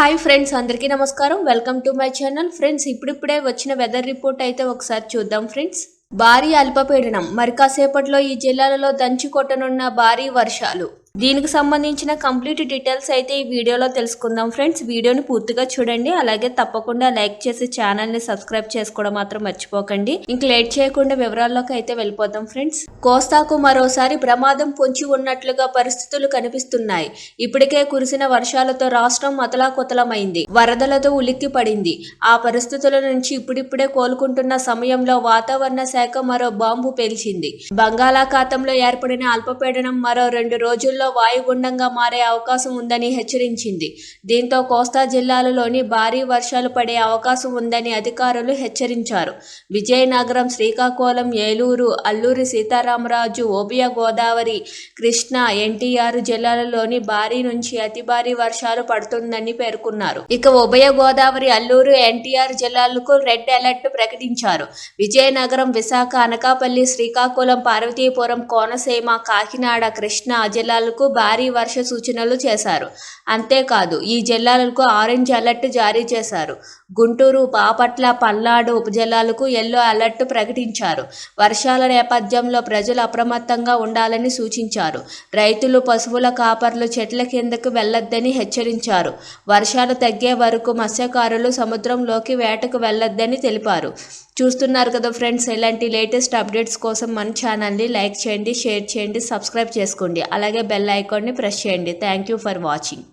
Hi friends అందరికీ నమస్కారం. Welcome to my channel. Friends ఇప్పుడిప్పుడే వచ్చిన వెదర్ రిపోర్ట్ అయితే ఒకసారి చూద్దాం ఫ్రెండ్స్. భారీ అల్పపీడనం. మరి కాసేపట్లో ఈ జిల్లాలలో దంచి కొట్టనున్న భారీ వర్షాలు. దీనికి సంబంధించిన కంప్లీట్ డీటెయిల్స్ అయితే ఈ వీడియోలో తెలుసుకుందాం ఫ్రెండ్స్. వీడియోని పూర్తిగా చూడండి. అలాగే తప్పకుండా లైక్ చేసి ఛానల్ని సబ్స్క్రైబ్ చేసుకోవడం మాత్రం మర్చిపోకండి. ఇంక లేట్ చేయకుండా వివరాల్లోకి అయితే వెళ్ళిపోదాం ఫ్రెండ్స్. కోస్తాకు మరోసారి ప్రమాదం పొంచి ఉన్నట్లుగా పరిస్థితులు కనిపిస్తున్నాయి. ఇప్పటికే కురిసిన వర్షాలతో రాష్ట్రం అతలాకుతలమైంది. వరదలతో ఉలిక్కి పడింది. ఆ పరిస్థితుల నుంచి ఇప్పుడిప్పుడే కోలుకుంటున్న సమయంలో వాతావరణ శాఖ మరో బాంబు పేల్చింది. బంగాళాఖాతంలో ఏర్పడిన అల్పపీడనం మరో రెండు రోజుల్లో వాయుగుండంగా మారే అవకాశం ఉందని హెచ్చరించింది. దీంతో కోస్తా జిల్లాలలోని భారీ వర్షాలు పడే అవకాశం ఉందని అధికారులు హెచ్చరించారు. విజయనగరం శ్రీకాకుళం ఏలూరు అల్లూరి సీతారామరాజు ఓబియా గోదావరి కృష్ణా ఎన్టీఆర్ జిల్లాలలోని భారీ నుంచి అతి భారీ వర్షాలు పడుతుందని పేర్కొన్నారు. ఇక ఉభయ గోదావరి అల్లూరు ఎన్టీఆర్ జిల్లాలకు రెడ్ అలర్ట్ ప్రకటించారు. విజయనగరం విశాఖ అనకాపల్లి శ్రీకాకుళం పార్వతీపురం కోనసీమ కాకినాడ కృష్ణా జిల్లాలకు భారీ వర్ష సూచనలు చేశారు. అంతేకాదు ఈ జిల్లాలకు ఆరెంజ్ అలర్ట్ జారీ చేశారు. గుంటూరు బాపట్ల పల్నాడు ఉపజిల్లాలకు ఎల్లో అలర్ట్ ప్రకటించారు. వర్షాల నేపథ్యంలో ప్రజలు అప్రమత్తంగా ఉండాలని సూచించారు. రైతులు పశువుల కాపర్లు చెట్ల కిందకు వెళ్ళొద్దని హెచ్చరించారు. వర్షాలు తగ్గే వరకు మత్స్యకారులు సముద్రంలోకి వేటకు వెళ్ళొద్దని తెలిపారు. చూస్తున్నారు కదా ఫ్రెండ్స్ ఇలాంటి లేటెస్ట్ అప్డేట్స్ కోసం మన ఛానల్ని లైక్ చేయండి షేర్ చేయండి సబ్స్క్రైబ్ చేసుకోండి. అలాగే బెల్ ఐకాన్ని ప్రెస్ చేయండి. Thank you for watching